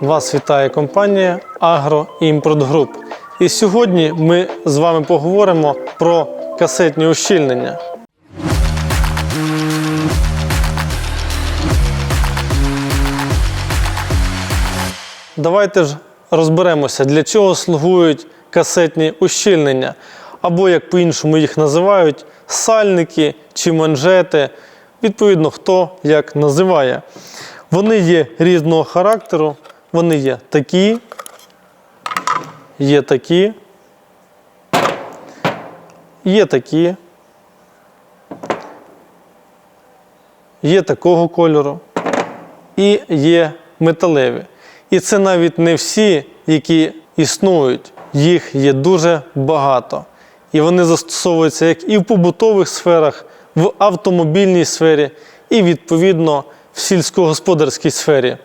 Вас вітає компанія Агроімпорт Груп. І сьогодні ми з вами поговоримо про касетні ущільнення. Давайте ж розберемося, для чого слугують касетні ущільнення, або, як по-іншому їх називають, сальники чи манжети, відповідно, хто як називає. Вони є різного характеру, вони є такі, є такі, є такі, є такого кольору і є металеві. І це навіть не всі, які існують. Їх є дуже багато. І вони застосовуються як і в побутових сферах, в автомобільній сфері, і відповідно в сільськогосподарській сфері.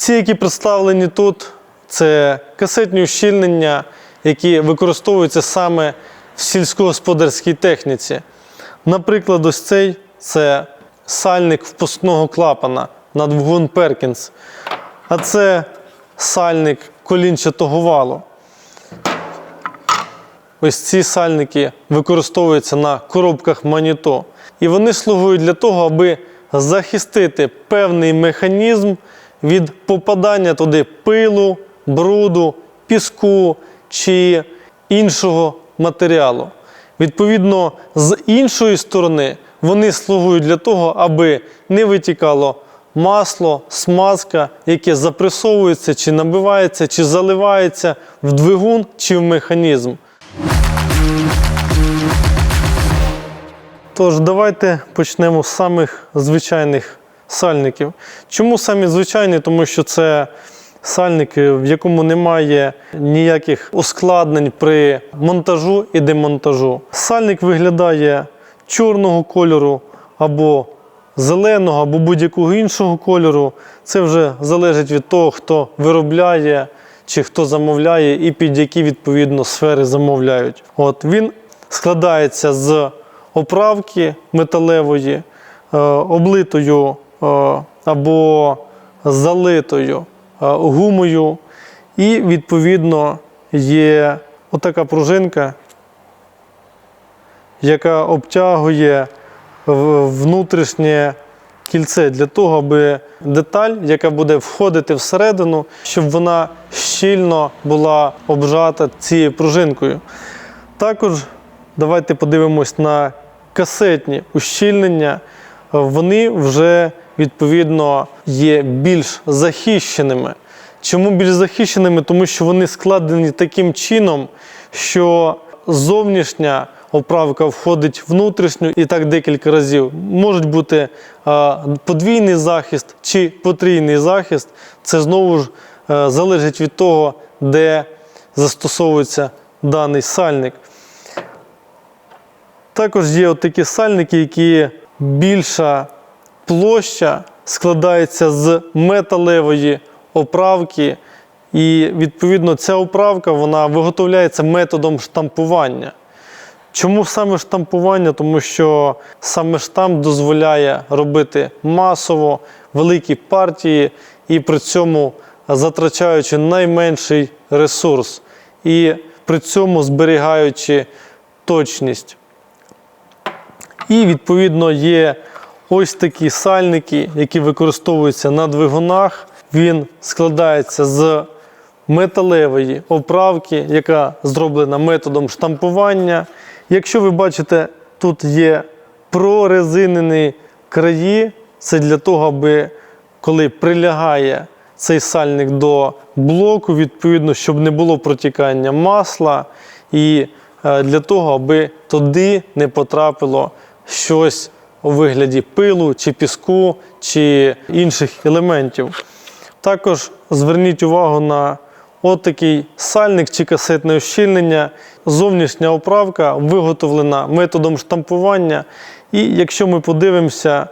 Ці, які представлені тут, це касетні ущільнення, які використовуються саме в сільськогосподарській техніці. Наприклад, ось цей це сальник впускного клапана на двигун Перкінс. А це сальник колінчатого валу. Ось ці сальники використовуються на коробках Маніто. І вони слугують для того, аби захистити певний механізм від попадання туди пилу, бруду, піску чи іншого матеріалу. Відповідно, з іншої сторони вони слугують для того, аби не витікало масло, смазка, яке запресовується, чи набивається, чи заливається в двигун чи в механізм. Тож, давайте почнемо з самих звичайних сальників. Чому самі звичайні? Тому що це сальники, в якому немає ніяких ускладнень при монтажу і демонтажу. Сальник виглядає чорного кольору або зеленого, або будь-якого іншого кольору. Це вже залежить від того, хто виробляє чи хто замовляє, і під які відповідно сфери замовляють. От він складається з оправки металевої, е, облитою або залитою е, гумою, і відповідно є отака пружинка, яка обтягує внутрішнє кільце для того, аби деталь, яка буде входити всередину, щоб вона щільно була обжата цією пружинкою. Також давайте подивимось на касетні ущільнення. Вони вже відповідно є більш захищеними. Чому більш захищеними? Тому що вони складені таким чином, що зовнішня оправка входить внутрішню і так декілька разів. Можуть бути подвійний захист чи потрійний захист. Це знову ж е, залежить від того, де застосовується даний сальник. Також є от такі сальники, які більша площа складається з металевої оправки, і відповідно ця оправка вона виготовляється методом штампування. Чому саме штампування? Тому що саме штамп дозволяє робити масово великі партії і при цьому затрачаючи найменший ресурс, і при цьому зберігаючи точність. І відповідно є ось такі сальники, які використовуються на двигунах. Він складається з металевої оправки, яка зроблена методом штампування. Якщо ви бачите, тут є прорезинені краї, це для того, аби коли прилягає цей сальник до блоку, відповідно, щоб не було протікання масла, і е, для того, аби туди не потрапило щось у вигляді пилу, чи піску, чи інших елементів. Також зверніть увагу на отакий сальник чи касетне ущільнення. Зовнішня оправка виготовлена методом штампування. І якщо ми подивимося,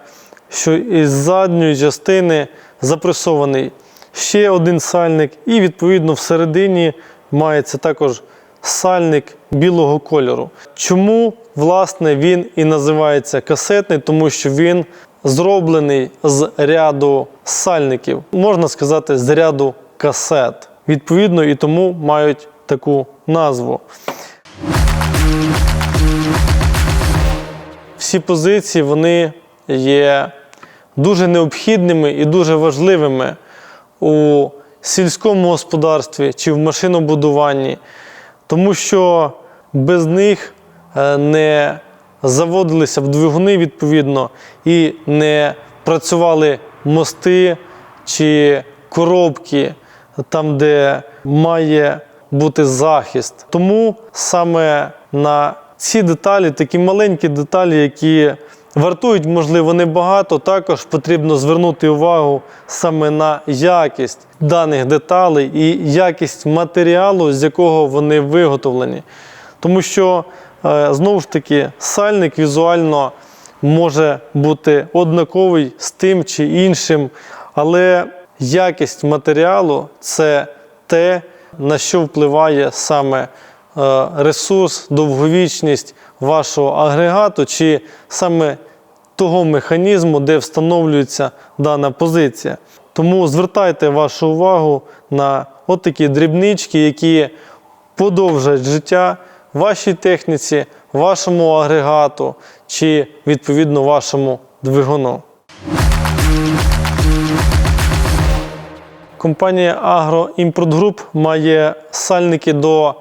що із задньої частини запресований ще один сальник, і відповідно всередині мається також сальник білого кольору. Чому власне він і називається касетний? Тому що він зроблений з ряду сальників, можна сказати, з ряду касет. Відповідно, і тому мають таку назву. Всі позиції вони є дуже необхідними і дуже важливими у сільському господарстві чи в машинобудуванні, тому що без них е, не заводилися б двигуни відповідно і не працювали мости чи коробки там, де має бути захист. Тому саме на ці деталі, такі маленькі деталі, які вартують, можливо, небагато, також потрібно звернути увагу саме на якість даних деталей і якість матеріалу, з якого вони виготовлені. Тому що, е, знову ж таки, сальник візуально може бути однаковий з тим чи іншим, але якість матеріалу це те, на що впливає саме е, ресурс, довговічність вашого агрегату, чи саме того механізму, де встановлюється дана позиція. Тому звертайте вашу увагу на от такі дрібнички, які подовжать життя вашій техніці, вашому агрегату чи відповідно вашому двигуну. Компанія Import Group має сальники до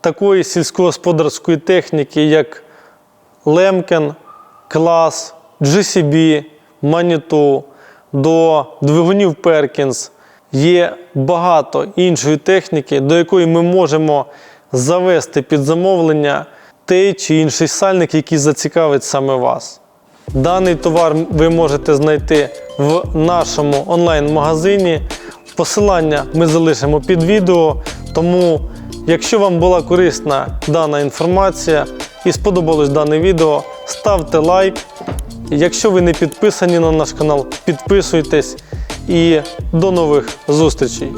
такої сільськогосподарської техніки, як Лемкен, Клас, GCB, Manitou, до двигунів Perkins. Є багато іншої техніки, до якої ми можемо завести під замовлення той чи інший сальник, який зацікавить саме вас. Даний товар ви можете знайти в нашому онлайн-магазині. Посилання ми залишимо під відео. Тому, якщо вам була корисна дана інформація і сподобалось дане відео, ставте лайк. Якщо ви не підписані на наш канал, підписуйтесь і до нових зустрічей.